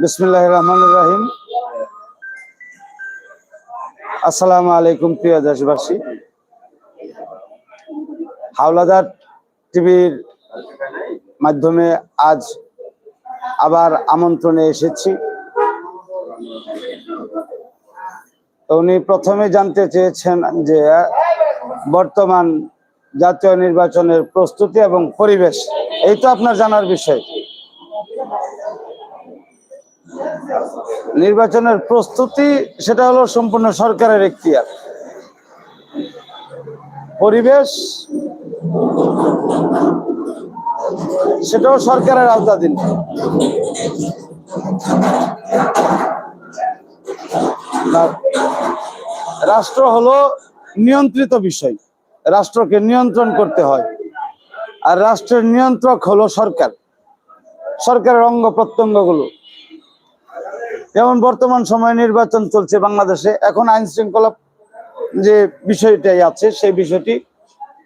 বিসমিল্লাহ রহমান রাহিম আসসালামু আলাইকুম প্রিয় দেশবাসী। হাওলাদার টিভির মাধ্যমে আজ আবার আমন্ত্রণে এসেছি। তো উনি প্রথমে জানতে চেয়েছেন যে বর্তমান জাতীয় নির্বাচনের প্রস্তুতি এবং পরিবেশ এই তো আপনার জানার বিষয়। নির্বাচনের প্রস্তুতি সেটা হলো সম্পূর্ণ সরকারের এখতিয়ার। পরিবেশ সেটাও সরকারের আওতাধীন। না, রাষ্ট্র হলো নিয়ন্ত্রিত বিষয়। রাষ্ট্রকে নিয়ন্ত্রণ করতে হয়। আর রাষ্ট্রের নিয়ন্ত্রক হলো সরকার। সরকারের অঙ্গ প্রত্যঙ্গগুলো। যেমন বর্তমান সময়ে নির্বাচন চলছে বাংলাদেশে, এখন আইন শৃঙ্খলা যে বিষয়টাই আছে, সেই বিষয়টি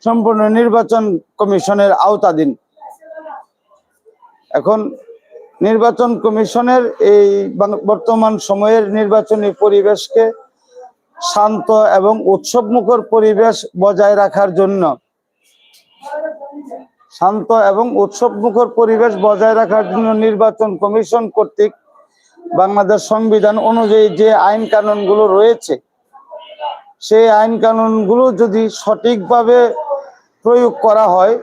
সম্পূর্ণ নির্বাচন কমিশনের আওতাধীন। এখন নির্বাচন কমিশনের এই বর্তমান সময়ের নির্বাচনী পরিবেশকে শান্ত এবং উৎসবমুখর পরিবেশ বজায় রাখার জন্য। শান্ত এবং উৎসবমুখর পরিবেশ বজায় রাখার জন্য নির্বাচন কমিশন কর্তৃক বাংলাদেশ সংবিধান অনুযায়ী যে আইন কানুনগুলো রয়েছে, সেই আইন কানুনগুলো যদি সঠিকভাবে প্রয়োগ করা হয়,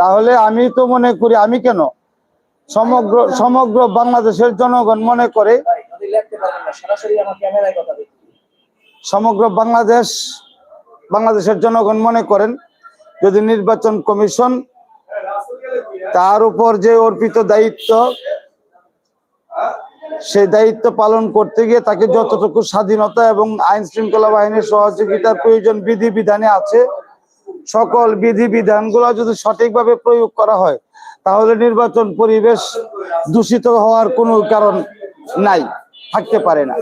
তাহলে আমি তো মনে করি, আমি কেন? সমগ্র সমগ্র বাংলাদেশের জনগণ মনে করে সমগ্র বাংলাদেশ, বাংলাদেশের জনগণ মনে করেন, যদি নির্বাচন কমিশন তার উপর যে অর্পিত দায়িত্ব, সেই দায়িত্ব পালন করতে গিয়ে তাকে যতটুকু স্বাধীনতা এবং আইন শৃঙ্খলা বাহিনীর সহযোগিতার প্রয়োজন বিধি বিধানে আছে, সকল বিধি বিধানগুলো যদি সঠিকভাবে প্রয়োগ করা হয়, তাহলে নির্বাচন পরিবেশ দূষিত হওয়ার কোনো কারণ নাই, থাকতে পারে না।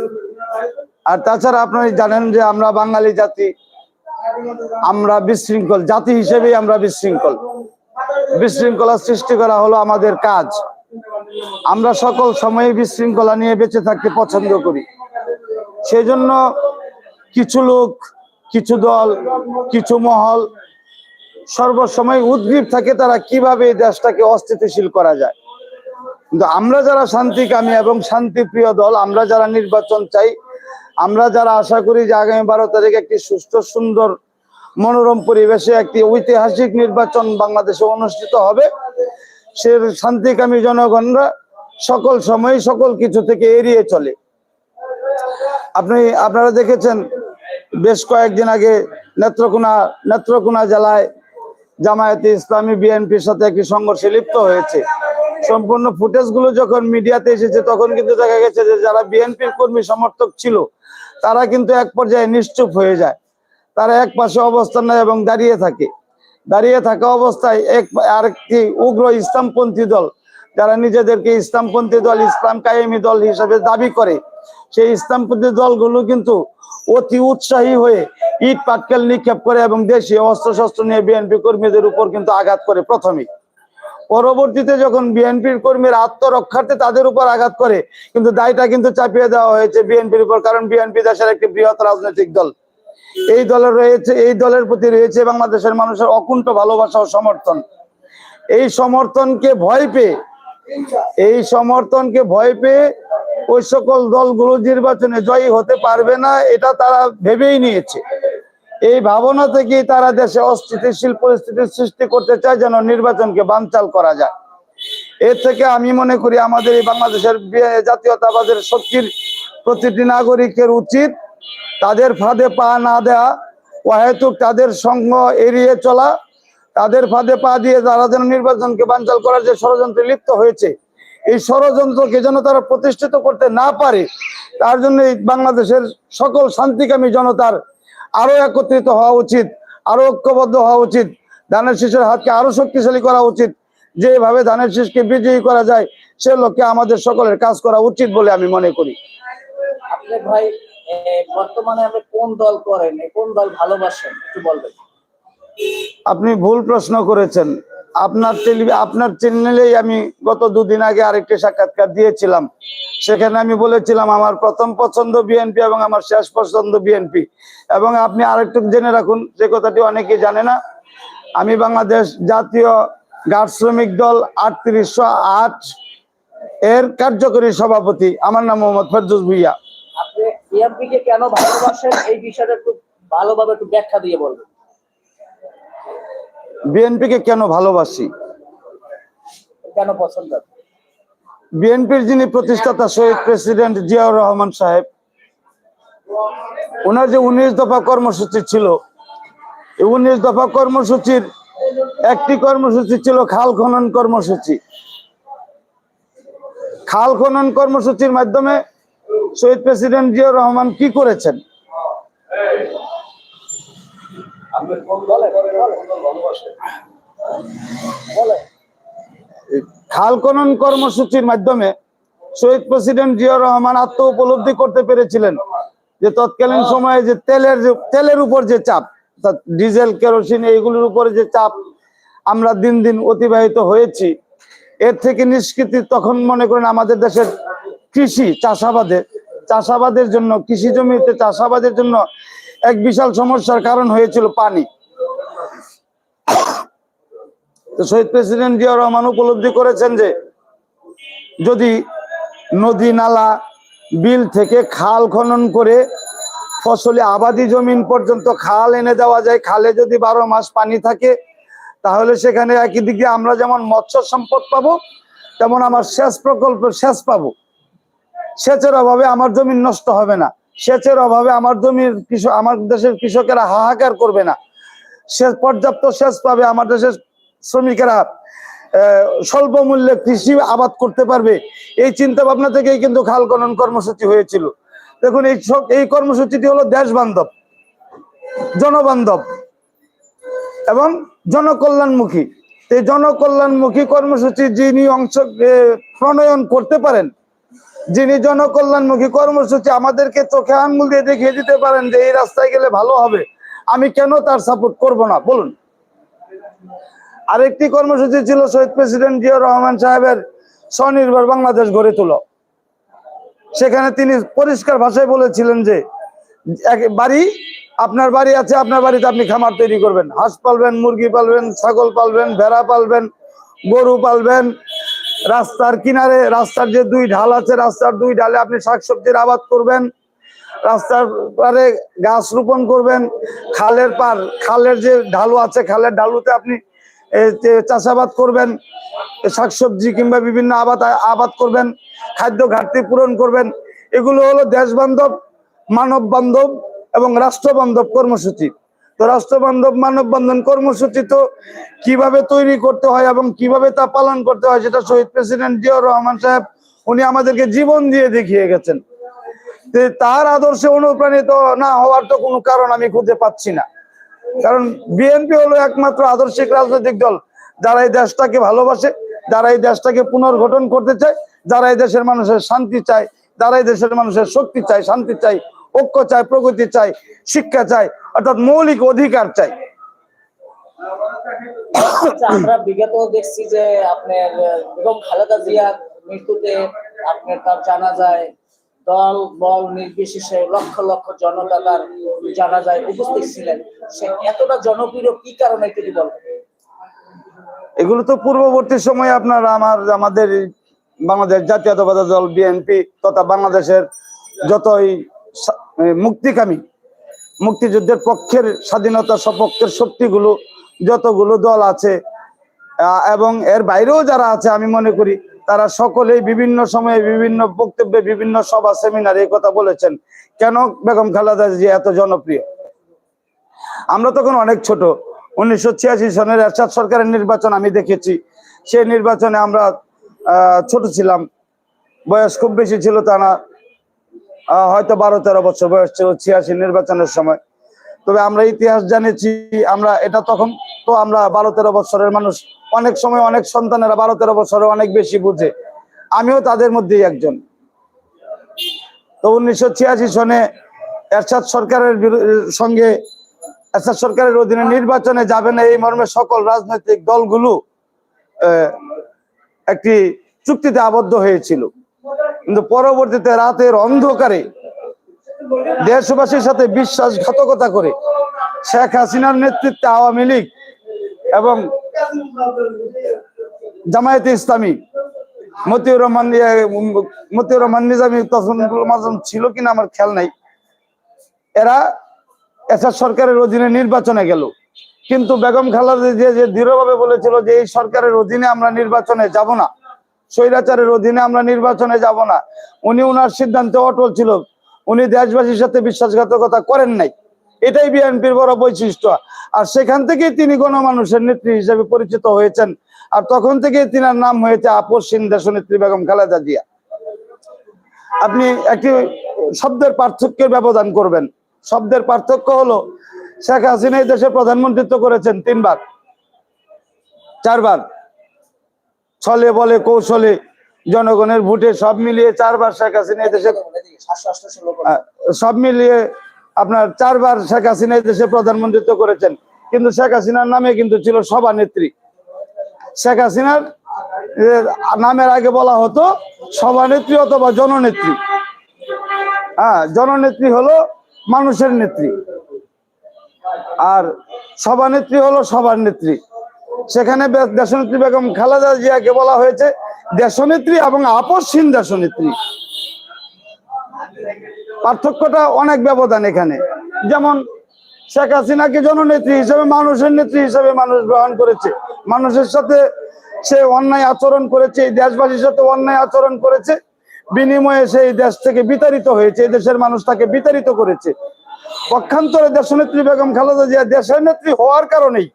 আর তাছাড়া আপনারা জানেন যে আমরা বাঙালি জাতি, আমরা বিশৃঙ্খল জাতি হিসেবেই আমরা বিশৃঙ্খল। বিশৃঙ্খলা সৃষ্টি করা হলো আমাদের কাজ। আমরা সকল সময়ে বিশৃঙ্খলা নিয়ে বেঁচে থাকতে পছন্দ করি। সেই জন্য কিছু লোক, কিছু দল, কিছু মহল সর্বসময় উদ্গ্রীব থাকে তারা কীভাবে এই দেশটাকে অস্থিতিশীল করা যায়। কিন্তু আমরা যারা শান্তিকামী এবং শান্তিপ্রিয় দল, আমরা যারা নির্বাচন চাই আমরা যারা আশা করি যে আগামী বারো তারিখ একটি সুস্থ সুন্দর, মনোরম পরিবেশে একটি ঐতিহাসিক নির্বাচন বাংলাদেশে অনুষ্ঠিত হবে, সে শান্তিকামী জনগণরা সকল সময় সকল কিছু থেকে এড়িয়ে চলে। আপনি, আপনারা দেখেছেন, বেশ কয়েকদিন আগে নেত্রকোনা নেত্রকোনা জেলায় জামায়াতে ইসলামী বিএনপির সাথে একটি সংঘর্ষে লিপ্ত হয়েছে। সম্পূর্ণ ফুটেজগুলো যখন মিডিয়াতে এসেছে, তখন কিন্তু দেখা গেছে যে যারা বিএনপির কর্মী, সমর্থক ছিল, তারা কিন্তু এক পর্যায়ে নিশ্চুপ হয়ে যায়। তারা এক পাশে অবস্থান নেয় এবং দাঁড়িয়ে থাকে। দাঁড়িয়ে থাকা অবস্থায় এক, আরেকটি উগ্র ইসলামপন্থী দল, যারা নিজেদেরকে ইসলামপন্থী দল, ইসলাম কায়েমি দল হিসাবে দাবি করে, সেই ইসলামপন্থী দলগুলো কিন্তু অতি উৎসাহী হয়ে ইট, পাটকেল নিক্ষেপ করে এবং দেশীয় অস্ত্রশস্ত্র নিয়ে বিএনপি কর্মীদের উপর কিন্তু আঘাত করে প্রথমে। পরবর্তীতে যখন বিএনপির কর্মীর আত্মরক্ষার্থে তাদের উপর আঘাত করে, কিন্তু দায়টা কিন্তু চাপিয়ে দেওয়া হয়েছে বিএনপির উপর, কারণ বিএনপি দেশের একটি বৃহৎ রাজনৈতিক দল। এই দলের রয়েছে, এই দলের প্রতি রয়েছে বাংলাদেশের মানুষের অকুণ্ঠ ভালোবাসা ও সমর্থন। এই সমর্থনকে ভয় পেয়ে, এই সমর্থনকে ভয় পেয়ে ওই সকল দলগুলো নির্বাচনে জয়ী হতে পারবে না, এটা তারা ভেবেই নিয়েছে। এই ভাবনা থেকে তারা দেশে অস্থিতিশীল পরিস্থিতির সৃষ্টি করতে চায় যেন নির্বাচনকে বানচাল করা যায়। এর থেকে আমি মনে করি আমাদের এই বাংলাদেশের জাতীয়তাবাদের শক্তির প্রতিটি নাগরিকের উচিত তাদের ফাঁদে পা না দেওয়া অহেতুক তাদের সঙ্গ এড়িয়ে চলা, তাদের ফাঁদে পা দিয়ে তারা যেন নির্বাচনকে বানচাল করার যে ষড়যন্ত্রে লিপ্ত হয়েছে, এই ষড়যন্ত্রকে যেন তারা প্রতিষ্ঠিত করতে না পারে, তার জন্য বাংলাদেশের সকল শান্তিকামী জনতার আরও একত্রিত হওয়া উচিত, আরও ঐক্যবদ্ধ হওয়া উচিত, ধানের শীষের হাতকে আরও শক্তিশালী করা উচিত। যেভাবে ধানের শীষকে বিজয়ী করা যায়, সে লক্ষ্যে আমাদের সকলের কাজ করা উচিত বলে আমি মনে করি। ভাই বর্তমানে আপনি কোন দল করেন কোন দল ভালোবাসেন, একটু বলবেন? আপনি ভুল প্রশ্ন করেছেন। আপনার আপনার চ্যানেলেই আমি গত দুদিন আগে আরেকটি সাক্ষাৎকার দিয়েছিলাম। সেখানে আমি বলেছিলাম, আমার প্রথম পছন্দ বিএনপি এবং আমার শেষ পছন্দ বিএনপি এবং আপনি আরেকটু জেনে রাখুন, যে কথাটি অনেকেই জানে না। আমি বাংলাদেশ জাতীয় গার্ড শ্রমিক দল আটত্রিশশো আট এর কার্যকরী সভাপতি। আমার নাম মোহাম্মদ ফেরদুস ভুইয়া। আপনি বিএনপি কে কেন ভালোবাসেন? এই বিষয়টা একটু ভালোভাবে একটু ব্যাখ্যা দিয়ে বলবেন। বিএনপিকে কেন ভালোবাসি? কেন পছন্দ? বিএনপির যিনি প্রতিষ্ঠাতা শহীদ প্রেসিডেন্ট জিয়াউর রহমান সাহেব ওনার যে উনিশ দফা কর্মসূচি ছিল এই উনিশ দফা কর্মসূচির একটি কর্মসূচি ছিল খাল খনন কর্মসূচি। খাল খনন কর্মসূচির মাধ্যমে শহীদ প্রেসিডেন্ট জিয়াউর রহমান কি করেছেন? খাল খনন কর্মসূচির মাধ্যমে শহীদ প্রেসিডেন্ট জিয়াউর রহমান আত্ম উপলব্ধি করতে পেরেছিলেন যে তৎকালীন সময়ে যে তেলের যে তেলের উপর যে চাপ ডিজেল, কেরোসিন এইগুলোর উপরে যে চাপ আমরা দিন দিন অতিবাহিত হয়েছি, এর থেকে নিষ্কৃতি তখন মনে করেন আমাদের দেশের কৃষি চাষাবাদে, চাষাবাদের জন্য, কৃষি জমিতে চাষাবাদের জন্য এক বিশাল সমস্যার কারণ হয়েছিল পানি। তো শহীদ প্রেসিডেন্ট জিয়া রহমান উপলব্ধি করেছেন যে, যদি নদী, নালা, বিল থেকে খাল খনন করে ফসলে আবাদি জমিন পর্যন্ত খাল এনে দেওয়া যায়, খালে যদি বারো মাস পানি থাকে, তাহলে সেখানে একই দিকে আমরা যেমন মৎস্য সম্পদ পাবো, তেমন আমার সেচ প্রকল্প, সেচ পাবো। সেচের অভাবে আমার জমি নষ্ট হবে না। সেচের অভাবে আমার জমির কৃষক আমার দেশের কৃষকেরা হাহাকার করবে না। সেচ পর্যাপ্ত সেচ পাবে আমার দেশের শ্রমিকেরা। স্বল্প মূল্যে কৃষি আবাদ করতে পারবে। এই চিন্তা ভাবনা থেকেই কিন্তু খাল খনন কর্মসূচি হয়েছিল। দেখুন, এই এই কর্মসূচিটি হলো দেশ বান্ধব জনবান্ধব এবং জনকল্যাণমুখী। এই জনকল্যাণমুখী কর্মসূচি যিনি অংশ প্রণয়ন করতে পারেন যিনি জনকল্যাণমুখী কর্মসূচি আমাদেরকে চোখে আঙ্গুল দিয়ে দেখিয়ে দিতে পারেন যে এই রাস্তায় গেলে ভালো হবে, আমি কেন তার সাপোর্ট করব না? বলুন। আরেকটি কর্মসূচি ছিল শহীদ প্রেসিডেন্ট জিয়াউর রহমান সাহেবের স্বনির্ভর বাংলাদেশ গড়ে তোলো। সেখানে তিনি পরিষ্কার ভাষায় বলেছিলেন যে বাড়ি, আপনার বাড়ি আছে, আপনার বাড়িতে আপনি খামার তৈরি করবেন। হাঁস পালবেন, মুরগি পালবেন, ছাগল পালবেন, ভেড়া পালবেন, গরু পালবেন রাস্তার কিনারে, রাস্তার যে দুই ঢাল আছে, রাস্তার দুই ঢালে আপনি শাকসবজির আবাদ করবেন। রাস্তার পারে গাছ রোপণ করবেন। খালের পার, খালের যে ঢালু আছে, খালের ঢালুতে আপনি চাষাবাদ করবেন। শাকসবজি কিংবা বিভিন্ন আবাদ আবাদ করবেন। খাদ্য ঘাটতি পূরণ করবেন। এগুলো হলো দেশ বান্ধব মানব বান্ধব এবং রাষ্ট্র বান্ধব কর্মসূচি। তো রাষ্ট্র বান্ধব মানব বান্ধব কর্মসূচি তো কীভাবে তৈরি করতে হয় এবং কীভাবে তা পালন করতে হয় সেটা শহীদ প্রেসিডেন্ট জিয়াউর রহমান সাহেব, উনি আমাদেরকে জীবন দিয়ে দেখিয়ে গেছেন। তার আদর্শে অনুপ্রাণিত না হওয়ার তো কোনো কারণ আমি খুঁজে পাচ্ছি না। কারণ বিএনপি হলো একমাত্র আদর্শিক রাজনৈতিক দল যারা এই দেশটাকে ভালোবাসে যারা এই দেশটাকে পুনর্গঠন করতে চায় যারা এই দেশের মানুষের শান্তি চায় যারা এই দেশের মানুষের শক্তি চায়, শান্তি চায়, ঐক্য চায়, প্রগতি চায়, শিক্ষা চায় অর্থাৎ মৌলিক অধিকার চায় আচ্ছা, আমরা বিগত দেখছি যে আপনার বেগম খালেদা জিয়ার মৃত্যুতে আপনার তার জানা যায় দল বল নির্বিশেষে লক্ষ লক্ষ জনতা তার জানা যায় উপস্থিত ছিলেন। সে এতটা জনপ্রিয় কি কারণে যদি বলবেন এগুলো তো পূর্ববর্তী সময়ে আপনার আমার আমাদের বাংলাদেশ জাতীয়তাবাদী দল বিএনপি তথা বাংলাদেশের যতই মুক্তিকামী মুক্তিযুদ্ধের পক্ষের স্বাধীনতা সপক্ষের শক্তিগুলো, যতগুলো দল আছে এবং এর বাইরেও যারা আছে, আমি মনে করি তারা সকলেই বিভিন্ন সময়ে বিভিন্ন বক্তব্যে বিভিন্ন সভা, সেমিনারে এই কথা বলেছেন। কেন বেগম খালেদা জিয়া এত জনপ্রিয়? আমরা তখন অনেক ছোট। উনিশশো ছিয়াশি সনের এরশাদ সরকারের নির্বাচন আমি দেখেছি। সেই নির্বাচনে আমরা ছোট ছিলাম। বয়স খুব বেশি ছিল তা না। হয়তো বারো, তেরো বছর বয়স ছিল ছিয়াশি নির্বাচনের সময়। তবে আমরা ইতিহাস জানেছি, আমরা এটা তখন তো আমরা বারো, তেরো বছরের মানুষ। অনেক সময় অনেক সন্তানেরা বারো, তেরো বছরে অনেক বেশি বুঝে। আমিও তাদের মধ্যেই একজন। তো উনিশশো ছিয়াশি সনে এরশাদ সরকারের সঙ্গে এরশাদ সরকারের অধীনে নির্বাচনে যাবে না এই মর্মে সকল রাজনৈতিক দলগুলো একটি চুক্তিতে আবদ্ধ হয়েছিল। কিন্তু পরবর্তীতে রাতের অন্ধকারে দেশবাসীর সাথে বিশ্বাসঘাতকতা করে শেখ হাসিনার নেতৃত্বে আওয়ামী লীগ এবং জামায়াতে ইসলামী মতিউর রহমান ইয়ে, মতিউর রহমান নিজামী তখন ছিল কিনা আমার খেয়াল নাই। এরা এসআর সরকারের অধীনে নির্বাচনে গেল। কিন্তু বেগম খালেদা যে দৃঢ়ভাবে বলেছিল যে এই সরকারের অধীনে আমরা নির্বাচনে যাব না স্বৈরাচারের অধীনে আমরা নির্বাচনে যাব না। উনি উনার সিদ্ধান্তে অটল ছিল। উনি দেশবাসীর সাথে বিশ্বাসঘাতকতা করেন নাই। এটাই বিএনপির বড় বৈশিষ্ট্য। আর সেখান থেকেই তিনি গণমানুষের নেত্রী হিসেবে পরিচিত হয়েছেন। আর তখন থেকেই তিনার নাম হয়েছে আপসহীন দেশনেত্রী বেগম খালেদা জিয়া। আপনি একটি শব্দের পার্থক্যের ব্যবধান করবেন। শব্দের পার্থক্য হলো, শেখ হাসিনা এই দেশে প্রধানমন্ত্রিত্ব করেছেন তিনবার, চারবার। ছলে বলে, কৌশলে জনগণের ভোটে সব মিলিয়ে চারবার শেখ হাসিনা দেশে সব মিলিয়ে আপনার চারবার শেখ হাসিনা দেশে প্রধানমন্ত্রিত্ব করেছেন। কিন্তু শেখ হাসিনার নামে কিন্তু ছিল সভানেত্রী। শেখ হাসিনার নামের আগে বলা হতো সভানেত্রী অথবা জননেত্রী। হ্যাঁ জননেত্রী হলো মানুষের নেত্রী। আর সভানেত্রী হলো সবার নেত্রী। সেখানে দেশনেত্রী বেগম খালেদা জিয়াকে বলা হয়েছে দেশনেত্রী এবং আপসহীন দেশনেত্রী। পার্থক্যটা অনেক ব্যবধান এখানে। যেমন শেখ হাসিনাকে জননেত্রী হিসেবে, মানুষের নেত্রী হিসেবে মানুষ গ্রহণ করেছে। মানুষের সাথে সে অন্যায় আচরণ করেছে, এই দেশবাসীর সাথে অন্যায় আচরণ করেছে। বিনিময়ে সেই দেশ থেকে বিতাড়িত হয়েছে দেশের মানুষ তাকে বিতাড়িত করেছে। পক্ষান্তরে দেশনেত্রী বেগম খালেদা জিয়া দেশের নেত্রী হওয়ার কারণেই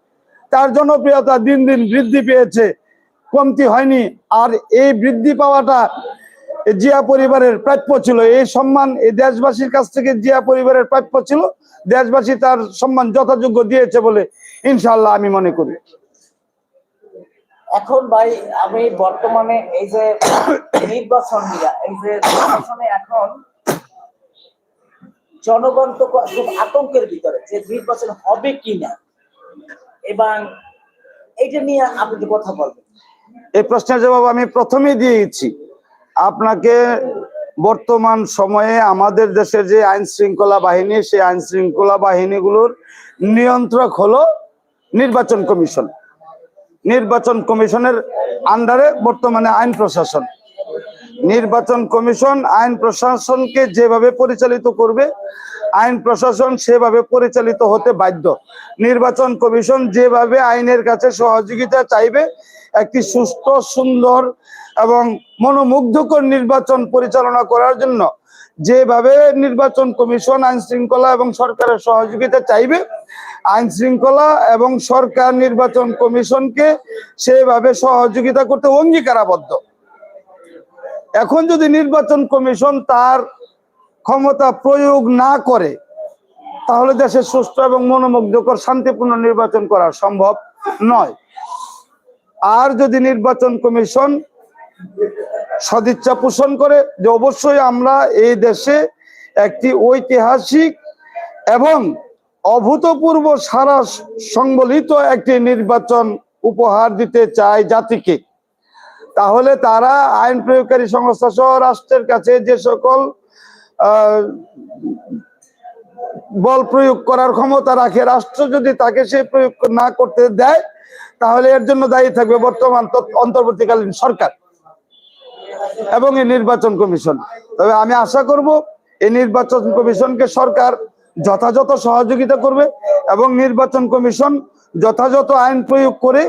তার জনপ্রিয়তা দিন দিন বৃদ্ধি পেয়েছে, কমতি হয়নি। আর এই বৃদ্ধি পাওয়াটা জিয়া পরিবারের প্রাপ্য ছিল। এই সম্মান এই দেশবাসীর কাছ থেকে জিয়া পরিবারের প্রাপ্য ছিল। দেশবাসী তার সম্মান যথাযোগ্য দিয়েছে বলে ইনশাল্লাহ আমি মনে করি। এখন ভাই, আমি বর্তমানে এই যে নির্বাচন এই যে নির্বাচনে এখন জনগণ তো খুব আতঙ্কের ভিতরে যে নির্বাচন হবে কিনা। এবং এইটা নিয়ে আপনি কথা বলবেন। এই প্রশ্নের জবাব আমি প্রথমেই দিয়েছি। আপনাকে বর্তমান সময়ে আমাদের দেশের যে আইন শৃঙ্খলা বাহিনী, সেই আইন শৃঙ্খলা বাহিনীগুলোর নিয়ন্ত্রক হলো নির্বাচন কমিশন। নির্বাচন কমিশনের আন্ডারে বর্তমানে আইন প্রশাসন। নির্বাচন কমিশন আইন প্রশাসনকে যেভাবে পরিচালিত করবে আইন প্রশাসন সেভাবে পরিচালিত হতে বাধ্য। নির্বাচন কমিশন যেভাবে আইনের কাছে সহযোগিতা চাইবে, একটি সুস্থ, সুন্দর এবং মনোমুগ্ধকর নির্বাচন পরিচালনা করার জন্য যেভাবে নির্বাচন কমিশন আইন শৃঙ্খলা এবং সরকারের সহযোগিতা চাইবে, আইন শৃঙ্খলা এবং সরকার নির্বাচন কমিশনকে সেভাবে সহযোগিতা করতে অঙ্গীকারাবদ্ধ। এখন যদি নির্বাচন কমিশন তার ক্ষমতা প্রয়োগ না করে, তাহলে দেশের সুষ্ঠু এবং মনোমুগ্ধকর শান্তিপূর্ণ নির্বাচন করা সম্ভব নয়। আর যদি নির্বাচন কমিশন সদিচ্ছা পোষণ করে যে অবশ্যই আমরা এই দেশে একটি ঐতিহাসিক এবং অভূতপূর্ব সারা সংবলিত একটি নির্বাচন উপহার দিতে চায় জাতিকে, তাহলে তারা আইন প্রয়োগকারী সংস্থা সহ রাষ্ট্রের কাছে যে সকল বল প্রয়োগ করার ক্ষমতা রাখে। রাষ্ট্র যদি তাকে সে প্রয়োগ না করতে দেয়, তাহলে এর জন্য দায়ী থাকবে বর্তমান অন্তর্বর্তীকালীন সরকার এবং এই নির্বাচন কমিশন। তবে আমি আশা করব, এই নির্বাচন কমিশনকে সরকার যথাযথ সহযোগিতা করবে এবং নির্বাচন কমিশন যথাযথ আইন প্রয়োগ করে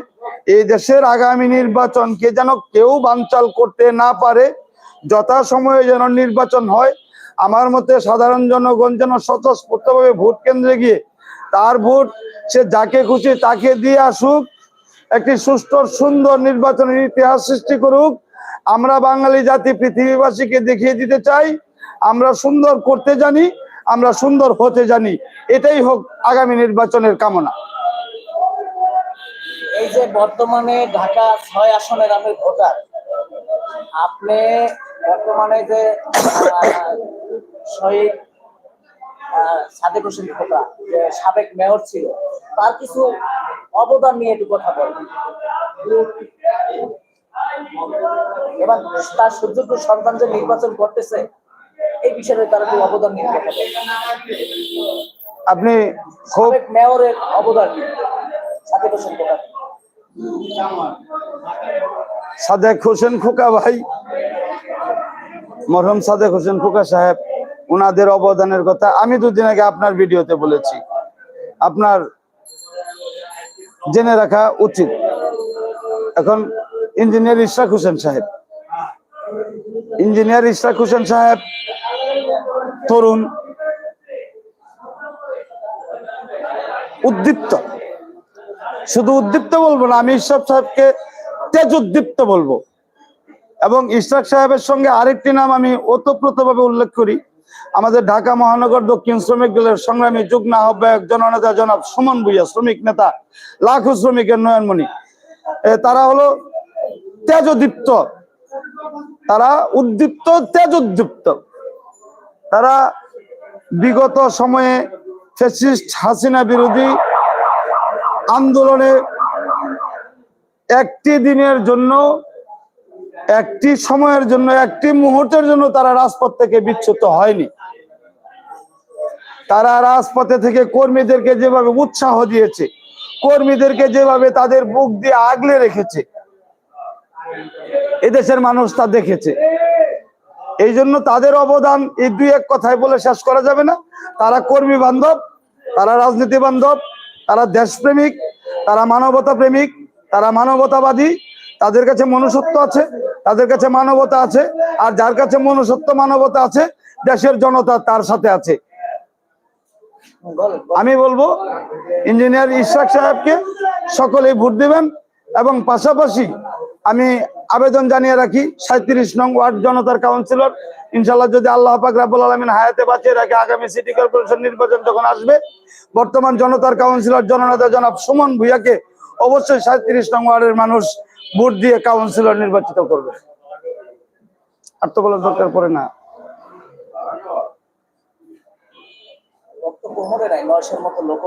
এই দেশের আগামী নির্বাচনকে যেন কেউ বানচাল করতে না পারে, যথাসময়ে যেন নির্বাচন হয় আমার মতে সাধারণ জনগণ যেন স্বতঃস্ফূর্তভাবে ভোট কেন্দ্রে গিয়ে তার ভোট সে যাকে খুশি তাকে দিয়ে আসুক, একটি সুষ্ঠু সুন্দর নির্বাচনের ইতিহাস সৃষ্টি করুক। আমরা বাঙালি জাতি, পৃথিবীবাসীকে দেখিয়ে দিতে চাই, আমরা সুন্দর করতে জানি, আমরা সুন্দর হতে জানি, এটাই হোক আগামী নির্বাচনের কামনা। এই যে বর্তমানে ঢাকা ছয় আসনের আমি ভোটার, আপনি বর্তমানে যে শহীদ সাদেক হোসেন খোকা যে সাবেক মেয়র ছিল তার কিছু অবদান নিয়ে একটু কথা বলবেন এবং তার সুযোগ্য সন্তান যে নির্বাচন করতেছে এই বিষয়ে তার একটু অবদান নিয়ে কথা আপনি সাবেক মেয়রের অবদান সাদেক হোসেন খোকা। সাদেক হোসেন খোকা ভাই মরহম সাদেক হোসেন খোকা সাহেব। ওনাদের অবদানের কথা আমি দুদিন আগে আপনার ভিডিওতে বলেছি। আপনার জেনে রাখা উচিত। এখন ইঞ্জিনিয়ার ইশরাক হোসেন সাহেব। ইঞ্জিনিয়ার ইশরাক হোসেন সাহেব তরুণ, উদ্দীপ্ত। শুধু উদ্দীপ্ত বলব না, আমি ইশরাক সাহেবকে তেজ উদ্দীপ্ত বলব। এবং ইশরাক সাহেবের সঙ্গে আরেকটি নাম আমি ওতপ্রোতভাবে উল্লেখ করি। আমাদের ঢাকা মহানগর দক্ষিণ শ্রমিক দলের সংগ্রামী যুগ্ম আহ্বায়ক জননেতা জনাব সুমন ভুইয়া, শ্রমিক নেতা লাখো শ্রমিকের নয়নমণি। তারা হলো তেজদীপ্ত তারা উদ্দীপ্ত তেজ উদ্দীপ্ত তারা বিগত সময়ে ফ্যাসিস্ট হাসিনা বিরোধী আন্দোলনে একটি দিনের জন্য একটি সময়ের জন্য, একটি মুহূর্তের জন্য তারা রাজপথ থেকে বিচ্যুত হয়নি। তারা রাজপথে থেকে কর্মীদেরকে যেভাবে উৎসাহ দিয়েছে, কর্মীদেরকে যেভাবে তাদের বুক দিয়ে আগলে রেখেছে, এদেশের মানুষ তা দেখেছে। এই জন্য তাদের অবদান এই দুই এক কথায় বলে শেষ করা যাবে না। তারা কর্মী বান্ধব, তারা রাজনীতি বান্ধব, তারা দেশপ্রেমিক, তারা মানবতা প্রেমিক, তারা মানবতাবাদী, তাদের কাছে মনুষ্যত্ব আছে। তাদের কাছে মানবতা আছে, আর যার কাছে মনুষ্যত্ব মানবতা আছে, দেশের জনতা তার সাথে আছে। আমি বলব, ইঞ্জিনিয়ার ইশরাক সাহেবকে সকলেই ভোট দিবেন, এবং পাশাপাশি আমি আবেদন জানিয়ে রাখি, সাঁত্রিশ নং ওয়ার্ড জনতার কাউন্সিলর ইনশাল্লাহ যদি আল্লাহ পাক আলামিন হায়াতে বাঁচিয়ে রাখে, আগামী সিটি কর্পোরেশন নির্বাচন যখন আসবে, বর্তমান জনতার কাউন্সিলর জননেতা জনাব সুমন ভুইয়াকে অবশ্যই সাঁত্রিশ নং ওয়ার্ডের মানুষ ভোট দিয়ে কাউন্সিলর নির্বাচিত করবে। আর তো বলার দরকার পড়ে না। নাই মতো লোক